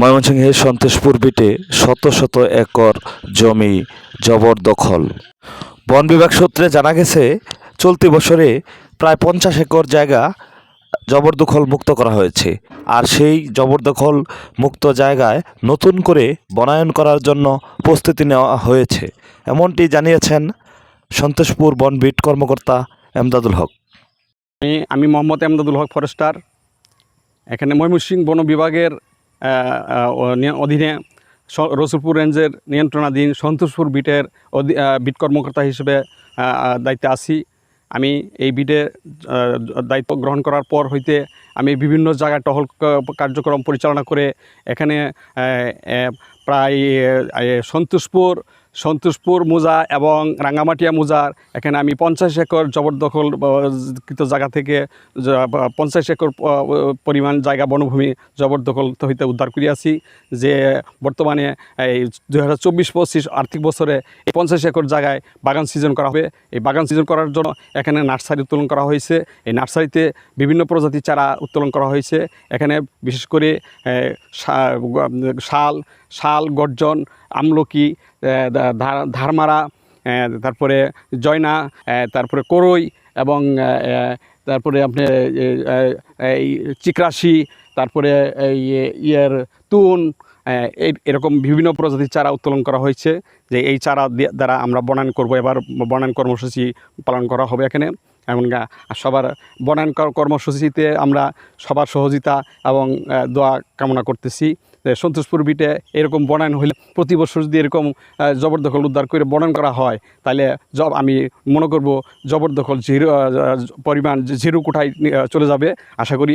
ময়মনসিংহের সন্তোষপুর বিটে শত শত একর জমি জবরদখল। বন বিভাগ সূত্রে জানা গেছে, চলতি বছরে প্রায় পঞ্চাশ একর জায়গা জবরদখল মুক্ত করা হয়েছে। আর সেই জবরদখল মুক্ত জায়গায় নতুন করে বনায়ন করার জন্য প্রস্তুতি নেওয়া হয়েছে। এমনটি জানিয়েছেন সন্তোষপুর বন বিট কর্মকর্তা এমদাদুল হক। আমি আমি মোহাম্মদ এমদাদুল হক ফরেস্টার। এখানে ময়মনসিংহ বন বিভাগের অধীনে রসুলপুর রেঞ্জের নিয়ন্ত্রণাধীন সন্তোষপুর বিটের বিট কর্মকর্তা হিসেবে দায়িত্বে আসি আমি এই বিটে দায়িত্ব গ্রহণ করার পর হইতে আমি বিভিন্ন জায়গায় টহল কার্যক্রম পরিচালনা করে এখানে প্রায় সন্তোষপুর সন্তোষপুর মোজা এবং রাঙ্গামাটিয়া মোজার। এখানে আমি পঞ্চাশ একর জবরদখল কৃত জায়গা থেকে পঞ্চাশ একর পরিমাণ জায়গা বনভূমি জবরদখল হইতে উদ্ধার করিয়াছি যে বর্তমানে এই দু হাজার চব্বিশ পঁচিশ আর্থিক বছরে এই পঞ্চাশ একর জায়গায় বাগান সিজন করা হবে। এই বাগান সিজন করার জন্য এখানে নার্সারি উত্তোলন করা হয়েছে। এই নার্সারিতে বিভিন্ন প্রজাতির চারা উত্তোলন করা হয়েছে। এখানে বিশেষ করে শাল শাল, গর্জন, আমলকি ধারমারা তারপরে জয়না তারপরে করই এবং তারপরে আপনি এই চিকরাশি, তারপরে এই ইয়ের তুন এরকম বিভিন্ন প্রজাতির চারা উত্তোলন করা হয়েছে যে এই চারা দ্বারা আমরা বনায়ন করব। এবার বনায়ন কর্মসূচি পালন করা হবে এখানে। এমন সবার বনায়ন কর্মসূচিতে আমরা সবার সহযোগিতা এবং দোয়া কামনা করতেছি। সন্তোষপুর বিটে এরকম বনায়ন হলে প্রতি বছর যদি এরকম জবরদখল উদ্ধার করে বনায়ন করা হয় তাহলে জব, আমি মনে করব জবরদখল জিরো পরিমাণ জিরো কোঠায় চলে যাবে। আশা করি